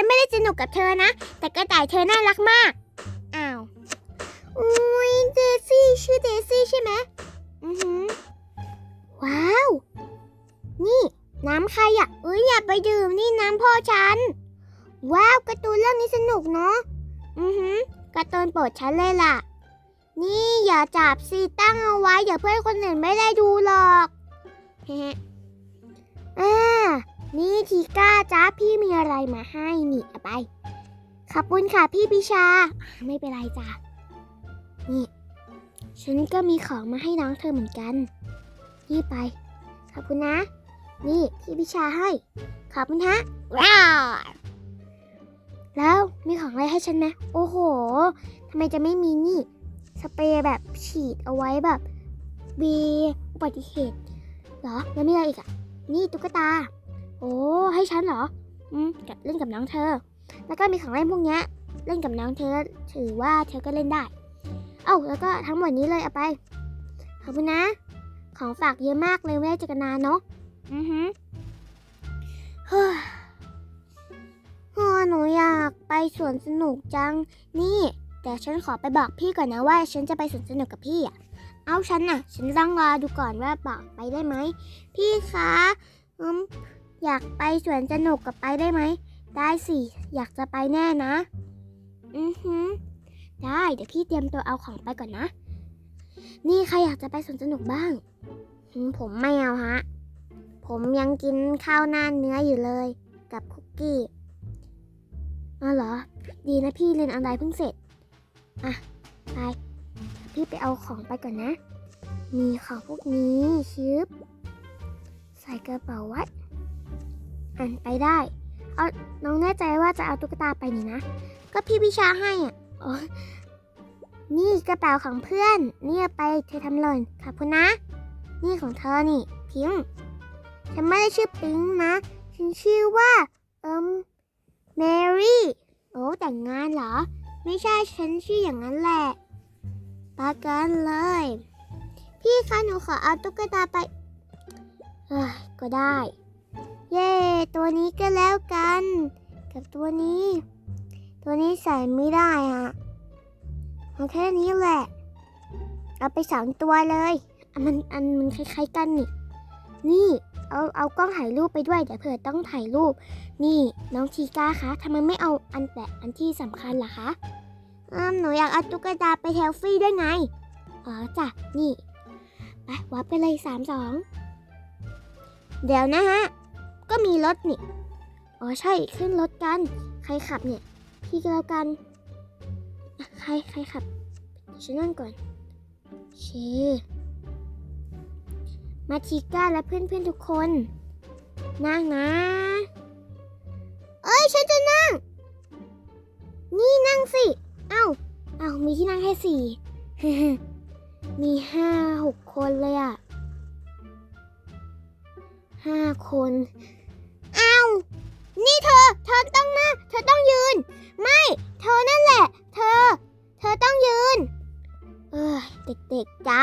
ฉันไม่ได้สนุกกับเธอนะ แต่กระต่ายเธอน่ารักมาก อ้าว อุ้ยเดซี่ชื่อเดซี่ใช่ไหมอือหือ ว้าว นี่ น้ำใครอะเอ้ยอย่าไปดื่มนี่น้ำพ่อฉัน ว้าวการ์ตูนเรื่องนี้สนุกเนาะ อือหือการ์ตูนโปรดฉันเลยล่ะ นี่อย่าจับสิตั้งเอาไว้เดี๋ยวเพื่อนคนอื่นไม่ได้ดูหรอกเฮ้อ่า นี่ทีก้าจ้าพี่มีอะไรมาให้นี่เอาไป ขอบคุณค่ะพี่ปิชาอ่าไม่เป็นไรจ้ะนี่ ฉันก็มีของมาให้น้องเธอเหมือนกัน นี่ไป ขอบคุณนะ นี่พี่พิชาให้ ขอบคุณฮะว้าวแล้วมีของอะไรให้ฉันไหมโอ้โหทำไมจะไม่มีนี่ สเปรย์แบบฉีดเอาไว้แบบวีอุบัติเหตุเหรอแล้วมีอะไรอีกอะนี่ตุ๊กตา โอ้ ให้ฉันเหรอ อืมกับเล่นกับน้องเธอ แล้วก็มีของเล่นพวกเนี้ยเล่นกับน้องเธอ ถือว่าเธอก็เล่นได้ เอ้า แล้วก็ทั้งหมดนี้เลยเอาไป ขอบคุณนะ ของฝากเยอะมากเลยไม่ได้เจอกันนานเนาะ อือฮึเฮ้ยเฮ้ยหนูอยากไปสวนสนุกจัง นี่ แต่ฉันขอไปบอกพี่ก่อนนะว่า ฉันจะไปสวนสนุกกับพี่อะ เอาฉันน่ะ ฉันต้องรอดูก่อนว่าบอกไปได้ไหม พี่คะอืม อยากไปสวนสนุกกับไปได้ไหม ได้สิ อยากจะไปแน่นะ อือฮึได้ เดี๋ยวพี่เตรียมตัวเอาของไปก่อนนะ นี่ใครอยากจะไปสวนสนุกบ้าง ผมไม่เอาฮะ ผมยังกินข้าวหน้าเนื้ออยู่เลย กับคุกกี้อ๋อเหรอ ดีนะพี่เรียนออนไลน์เพิ่งเสร็จ อะ ไป พี่ไปเอาของไปก่อนนะ มีของพวกนี้ชิบใส่กระเป๋าไวัด อันไปได้ เอาน้องแน่ใจว่าจะเอาตุ๊กตาไปนี่นะ ก็พี่พิชาให้อะอ๋อนี่กระเป๋าของเพื่อน เนี่ยไปเธอทำหล่นขอบคุณนะ นี่ของเธอนี่พิงฉันไม่ได้ชื่อปิงนะฉันชื่อว่าเอิมแมรี่โอ้แต่งงานเหรอ ไม่ใช่ฉันชื่ออย่างนั้นแหละปากันเลย พี่คะหนูขอเอาตุ๊กตาไปเอ้ยก็ได้ เย่ตัวนี้ก็แล้วกัน กับตัวนี้ ตัวนี้ใส่ไม่ได้อะเอาแค่นี้แหละ เอาไปสองตัวเลยอันมันอันมันคล้ายๆกันนี่ นี่เอาเอากล้องถ่ายรูปไปด้วยเดี๋ยวเผื่อต้องถ่ายรูป นี่น้องทีก้าคะทำไมไม่เอาอันแต่อันที่สำคัญล่ะคะอืมหนูอยากเอาตุ๊กตาไปเทลฟี่ด้วยไง อ๋อจ้ะ นี่ ไปวัดไปเลยสามสอง เดี๋ยวนะฮะ ก็มีรถนี่ อ๋อใช่ขึ้นรถกัน ใครขับเนี่ย พี่ก็แล้วกัน ใครใครขับฉันนั่งก่อนเชมาทิก้าและเพื่อนๆทุกคน นั่งนะ เอ้ยฉันจะนั่ง นี่นั่งสิ เอ้า เอ้ามีที่นั่งแค่สี่ มีห้าหกคนเลยอะห้าคน นี่เธอ เธอต้องนั่งเธอต้องยืน ไม่ เธอนั่นแหละ เธอ เธอต้องยืน เออเด็กๆจ้า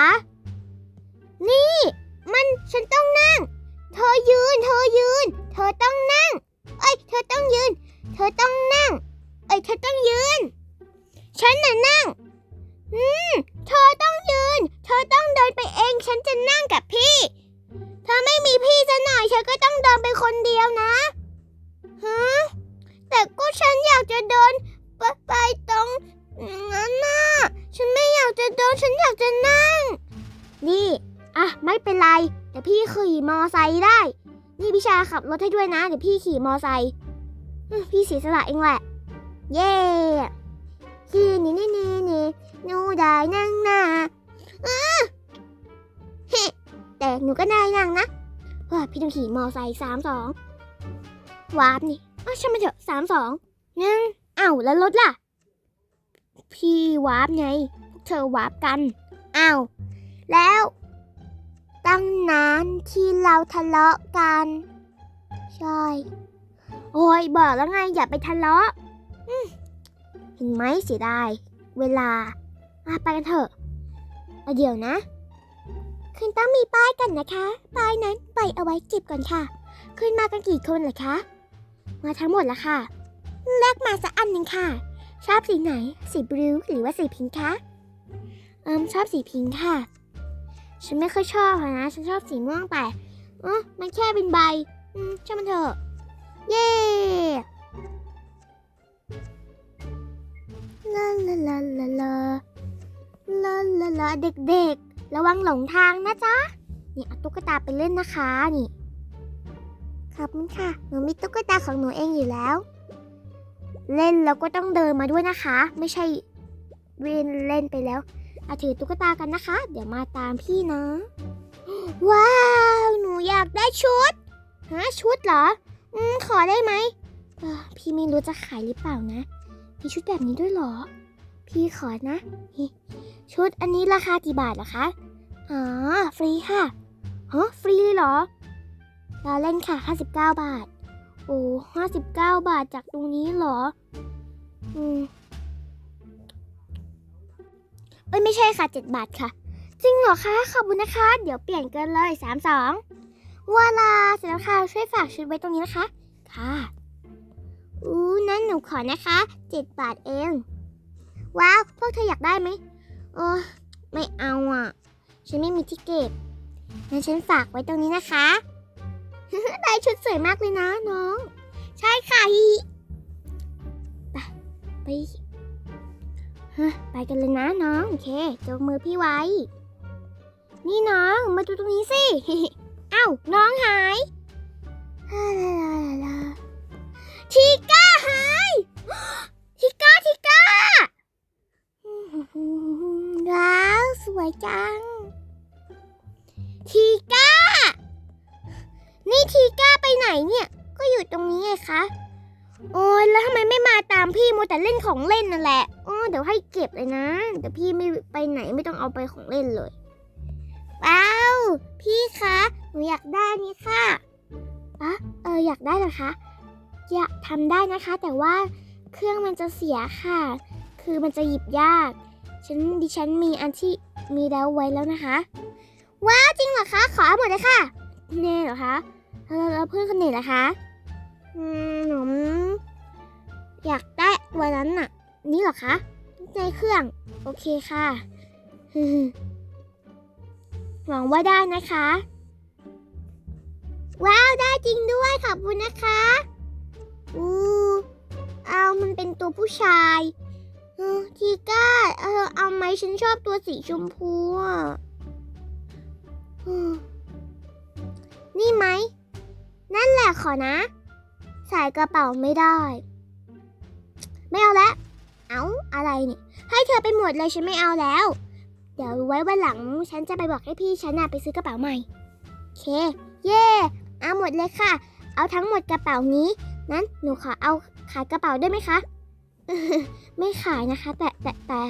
พี่ขี่มอไซค์ได้ นี่พี่ชาขับรถให้ด้วยนะ เดี๋ยวพี่ขี่มอไซค์พี่เสียสละเองแหละ เย่ขี่นี่นี่นี่นี่หนูได้นั่งนะอะเฮ้แต่หนูก็ได้นั่งนะเฮ้ยพี่ต้องขี่มอไซค์สามสองวาร์ปนี่อ้าวช่างมันเถอะสามสองหนึ่งอ้าวแล้วรถล่ะ พี่วาร์ปไงพวกเธอวาร์ปกันอ้าวแล้ว ตั้งนานที่เราทะเลาะกัน ใช่ โอ้ยบอกแล้วไงอย่าไปทะเลาะเห็นไหมเสียดาย เวลาอะไปกันเถอะอะเดี๋ยวนะ คุณต้องมีป้ายกันนะคะ ป้ายนั้นไปเอาไว้เก็บก่อนค่ะ ขึ้นมากันกี่คนเหรอคะ มาทั้งหมดละค่ะ เลือกมาสักอันหนึ่งค่ะ ชอบสีไหน สีบลูหรือว่าสีพิงค์คะ เอิมชอบสีพิงค์ค่ะ ฉันไม่ค่อยชอบอะนะ ฉันชอบสีม่วงแต่เออมันแค่เป็นใบ อืมช่างมันเถอะ เย้ลาลาลาลาลาลาลาลาเด็กๆ ระวังหลงทางนะจ๊ะ นี่เอาตุ๊กตาไปเล่นนะคะ นี่ขอบคุณค่ะ หนูมีตุ๊กตาของหนูเองอยู่แล้ว เล่นแล้วก็ต้องเดินมาด้วยนะคะ ไม่ใช่เวนเล่นไปแล้ว อาถือตุ๊กตากันนะคะ เดี๋ยวมาตามพี่นะ ว้าว หนูอยากได้ชุดฮะชุดเหรอ อืม ขอได้ไหมพี่ไม่รู้จะขายหรือเปล่านะ มีชุดแบบนี้ด้วยเหรอ พี่ขอนะ ชุดอันนี้ราคากี่บาทเหรอคะ อ๋อ ฟรีค่ะฮะฟรีเลยเหรอ เราเล่นค่ะ 59 บาท โอ้59 บาทจากตรงนี้เหรอ อืม เอ้ยไม่ใช่ค่ะ 7 บาทค่ะ จริงเหรอคะขอบคุณนะคะ เดี๋ยวเปลี่ยนกันเลย 32วาลาเสร็จแล้วค่ะช่วยฝากชุดไว้ตรงนี้นะคะ ค่ะ อู้นั่นหนูขอนะคะ 7 บาทเอง ว้าวพวกเธออยากได้ไหมเออไม่เอาอะ ฉันไม่มีที่เก็บงั้นฉันฝากไว้ตรงนี้นะคะ ได้ชุดสวยมากเลยนะน้อง ใช่ค่ะไปไป ฮะไปกันเลยนะน้องโอเคจงมือพี่ไว้ นี่น้องมาดูตรงนี้สิ เอ้าน้องหายลาลาลาลาทีก้าหายทีก้าทีก้าว้าวสวยจังทีก้า นี่ทีก้าไปไหนเนี่ย ก็อยู่ตรงนี้ไงคะ โอ้ยแล้วทำไมไม่มาตาม มัวแต่เล่นของเล่นนั่นแหละอ๋อเดี๋ยวให้เก็บเลยนะ เดี๋ยวพี่ไม่ไปไหนไม่ต้องเอาไปของเล่นเลยว้าวพี่คะหนูอยากได้นี่ค่ะอะเอออยากได้เหรอคะอยากทำได้นะคะ แต่ว่าเครื่องมันจะเสียค่ะ คือมันจะหยิบยากฉันดิฉันมีอันที่มีแล้วไว้แล้วนะคะ ว้าวจริงเหรอคะ ขอหมดเลยค่ะเน่เหรอคะแล้วแล้วเพื่อนคนไหนล่ะคะอืมหนูอยากได้ ตัวนั้นน่ะ นี่เหรอคะ ในเครื่อง โอเคค่ะ หวังว่าได้นะคะ ว้าว ได้จริงด้วยขอบคุณนะคะอู้เอามันเป็นตัวผู้ชายเออทีก้าเออเอาไหมฉันชอบตัวสีชมพูอะอืมนี่ไหม นั่นแหละขอนะ ใส่กระเป๋าไม่ได้ ไม่เอาแล้วเอาอะไรเนี่ย ให้เธอไปหมดเลยฉันไม่เอาแล้ว เดี๋ยวไว้วันหลังฉันจะไปบอกให้พี่ฉันน่ะไปซื้อกระเป๋าใหม่เค เย่เอาหมดเลยค่ะ เอาทั้งหมดกระเป๋านี้ นั้นหนูขอเอาขายกระเป๋าได้ไหมคะ ไม่ขายนะคะ แต่แต่แต่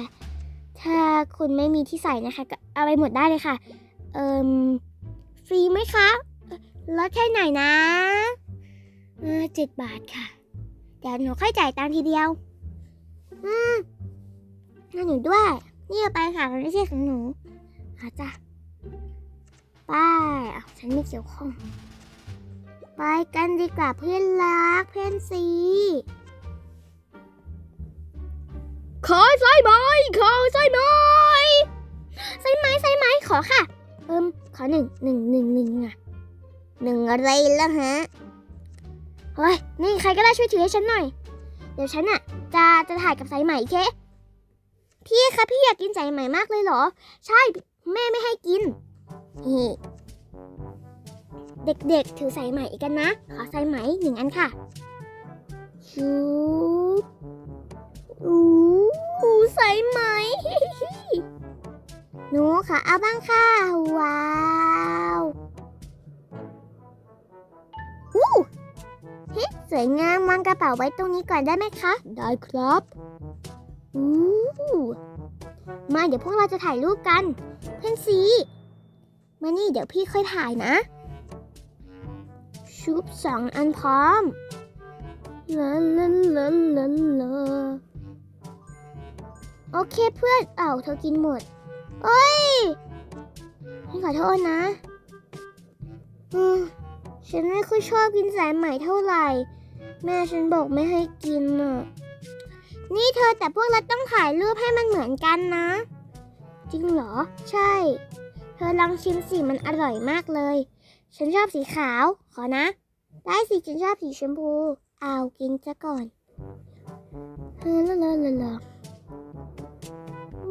ถ้าคุณไม่มีที่ใส่นะคะ ก็เอาไปหมดได้เลยค่ะ เอิมฟรีไหมคะลดแค่ไหนนะเจ็ดบาทค่ะ เดี๋ยวหนูค่อยจ่ายตังทีเดียว อืมงั้นหนูด้วย นี่เอาไปค่ะมันไม่ใช่ของหนูอาจ้ะไปอะฉันไม่เกี่ยวข้อง ไปกันดีกว่าเพื่อนรักเพื่อนซีขอสายไหมขอสายไหมสายไหมสายไหมขอค่ะ เอิ่มขอหนึ่งหนึ่งหนึ่งหนึ่งอะหนึ่งอะไรแล้วฮะ เฮ้ย นี่ใครก็ได้ช่วยถือให้ฉันหน่อย เดี๋ยวฉันอะ จะจะถ่ายกับสายไหม่เค พี่คะพี่อยากกินสายไหม่มากเลยเหรอ ใช่แม่ไม่ให้กินนี่เด็กๆ ถือสายไหม่กันนะ ขอสายไหม่หนึ่งอันค่ะชูอู้สายไหม หนูขอเอาบ้างค่ะ ว้าว สวยงามวางกระเป๋าไว้ตรงนี้ก่อนได้ไหมคะ ได้ครับอู้มาเดี๋ยวพวกเราจะถ่ายรูปกัน เพื่อนซีมานี่เดี๋ยวพี่ค่อยถ่ายนะ ชุบสองอันพร้อมลาลาลาลาลาโอเคเพื่อน เอ้าเธอกินหมดเอ้ยฉันขอโทษนะ อืมฉันไม่ค่อยชอบกินสายไหมเท่าไหร่ แม่ฉันบอกไม่ให้กินอะ นี่เธอแต่พวกเราต้องถ่ายรูปให้มันเหมือนกันนะ จริงเหรอ ใช่ เธอลองชิมสิมันอร่อยมากเลย ฉันชอบสีขาว ขอนะ ได้สิฉันชอบสีชมพู เอากินซะก่อนเฮ้อละละละละอื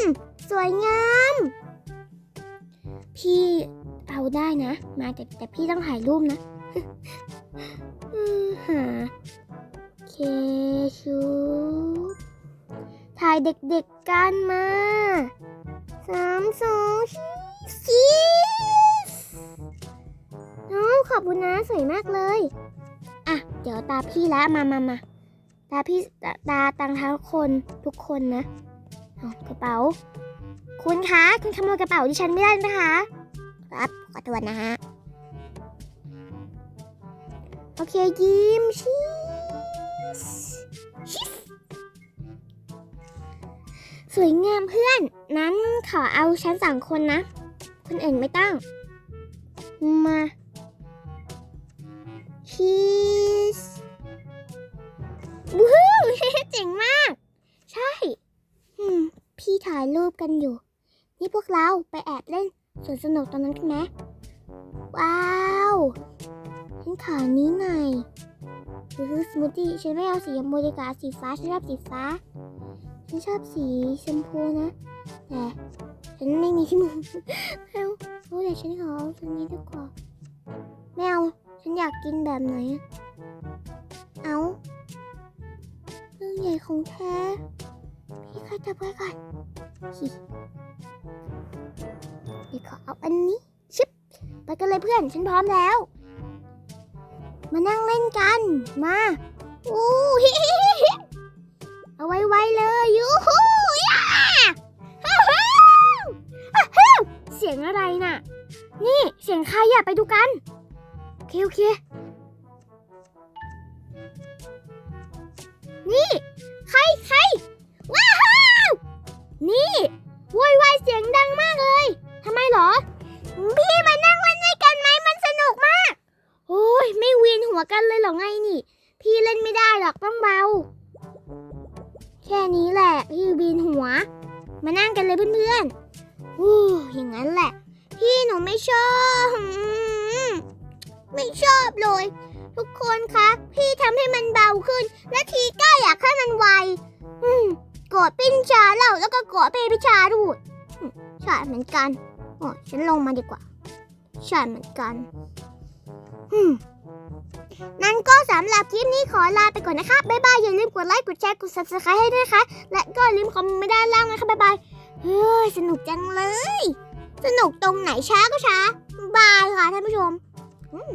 มสวยงาม พี่เอาได้นะ มาแต่แต่พี่ต้องถ่ายรูปนะ หา เคชูถ่ายเด็กๆกันมาสามสองชีสโอ้ขอบคุณนะสวยมากเลย อะ เดี๋ยวตาพี่แล้วมามามาตาพี่ตาตาตังทั้งคนทุกคนนะเอากระเป๋า คุณคะ คุณขโมยกระเป๋าดิฉันไม่ได้นะคะ ครับ ขอโทษนะฮะ เคยิ้มชีสชีสสวยงามเพื่อน นั้นขอเอาชั้นสองคนนะ คนอื่นไม่ต้อง มาชีสวู้เจ๋งมาก ใช่ พี่ถ่ายรูปกันอยู่ นี่พวกเราไปแอบเล่นสวนสนุกตรงนั้นกันไหมว้าว ฉันขอนี้หน่อยคือสมูทตี้ฉันไม่เอาสีชมพูดีกว่าสีฟ้าฉันชอบสีฟ้า ฉันชอบสีชมพูนะ แต่ฉันไม่มีที่มือเอาโอ้แต่ฉันขอเอาตรงนี้ดีกว่าไม่เอาฉันอยากกินแบบไหน เอาเรื่องใหญ่ของแท้ พี่ใครจับไว้ก่อนเดี๋ยวขอเอาอันนี้ ชิป ไปกันเลยเพื่อน ฉันพร้อมแล้ว มานั่งเล่นกัน มาอู้ฮิเอาไว้ไวเลยยูฮูย่าเสียงอะไรน่ะ นี่เสียงใครอยากไปดูกันโอเคโอเค นี่ใครใครว้าวนี่โวยวายเสียงดังมากเลยทำไมหรอ พี่มานั่งเล่นด้วยกันไหมมันสนุกมาก โอ้ยไม่เวียนหัวกันเลยเหรอไงนี่ พี่เล่นไม่ได้หรอกต้องเบา แค่นี้แหละ พี่เวียนหัว มานั่งกันเลยเพื่อนๆอู้อย่างนั้นแหละ พี่หนูไม่ชอบไม่ชอบเลย ทุกคนคะ พี่ทำให้มันเบาขึ้น และทีก้าอยากให้มันไวอืมกรธปิ้นชาแล้วแล้วก็กรธเปพิชาด้วยอืมใช่เหมือนกันโอ้ฉันลงมาดีกว่า ใช่เหมือนกัน นั้นก็สำหรับคลิปนี้ขอลาไปก่อนนะคะ บ๊ายบาย อย่าลืมกดไลค์ กดแชร์ กด subscribe ให้ด้วยนะคะ และก็ลืมคอมเมนต์ไม่ด้านล่างนะคะ บ๊ายบาย เฮ้ย สนุกจังเลย สนุกตรงไหนช้าก็ช้า บายค่ะท่านผู้ชมอืม